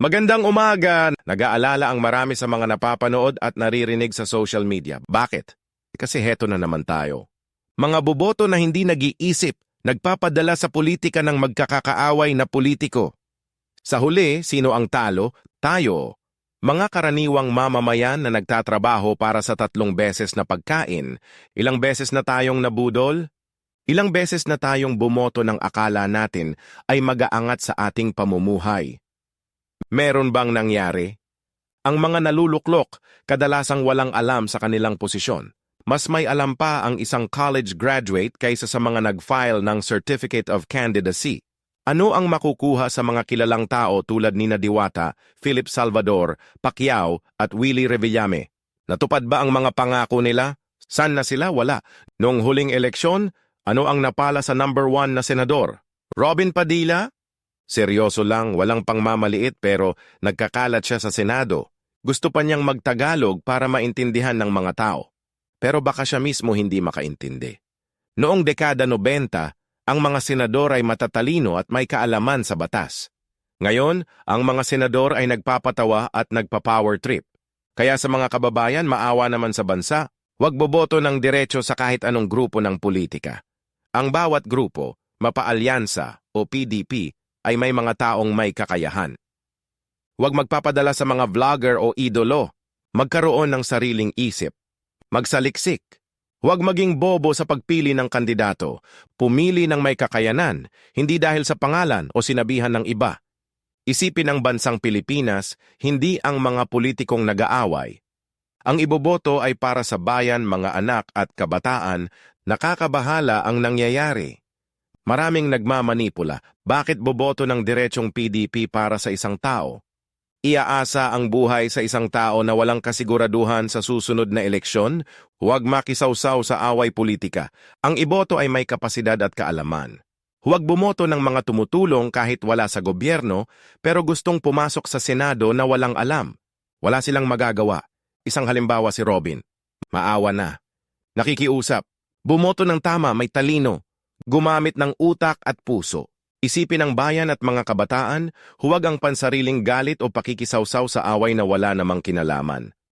Magandang umaga! Nag-aalala ang marami sa mga napapanood at naririnig sa social media. Bakit? Kasi heto na naman tayo. Mga boboto na hindi nag-iisip, nagpapadala sa politika ng magkakakaaway na politiko. Sa huli, sino ang talo? Tayo. Mga karaniwang mamamayan na nagtatrabaho para sa tatlong beses na pagkain, ilang beses na tayong nabudol, ilang beses na tayong bumoto ng akala natin ay mag-aangat sa ating pamumuhay. Meron bang nangyari? Ang mga naluluklok, kadalasang walang alam sa kanilang posisyon. Mas may alam pa ang isang college graduate kaysa sa mga nag-file ng Certificate of Candidacy. Ano ang makukuha sa mga kilalang tao tulad ni Diwata, Philip Salvador, Pacquiao at Willie Revillame? Natupad ba ang mga pangako nila? San na sila? Wala. Noong huling eleksyon, ano ang napala sa number one na senador? Robin Padilla? Seryoso lang, walang pangmamaliit pero nagkakalat siya sa Senado. Gusto pa niyang magtagalog para maintindihan ng mga tao. Pero baka siya mismo hindi makaintindi. Noong dekada 90, ang mga senador ay matatalino at may kaalaman sa batas. Ngayon, ang mga senador ay nagpapatawa at nagpa-power trip. Kaya sa mga kababayan, maawa naman sa bansa, huwag boboto ng diretso sa kahit anong grupo ng politika. Ang bawat grupo, mapaalyansa o PDP, ay may mga taong may kakayahan. Huwag magpapadala sa mga vlogger o idolo. Magkaroon ng sariling isip. Magsaliksik. Huwag maging bobo sa pagpili ng kandidato. Pumili ng may kakayanan, hindi dahil sa pangalan o sinabihan ng iba. Isipin ang bansang Pilipinas, hindi ang mga politikong nag-aaway. Ang iboboto ay para sa bayan, mga anak at kabataan, nakakabahala ang nangyayari. Maraming nagmamanipula, bakit boboto ng diretsong PDP para sa isang tao? Iaasa ang buhay sa isang tao na walang kasiguraduhan sa susunod na eleksyon, huwag makisawsaw sa away politika. Ang iboto ay may kapasidad at kaalaman. Huwag bumoto ng mga tumutulong kahit wala sa gobyerno, pero gustong pumasok sa Senado na walang alam. Wala silang magagawa. Isang halimbawa si Robin. Maawa na. Nakikiusap. Bumoto ng tama, may talino. Gumamit ng utak at puso. Isipin ang bayan at mga kabataan, huwag ang pansariling galit o pakikisawsaw sa away na wala namang kinalaman.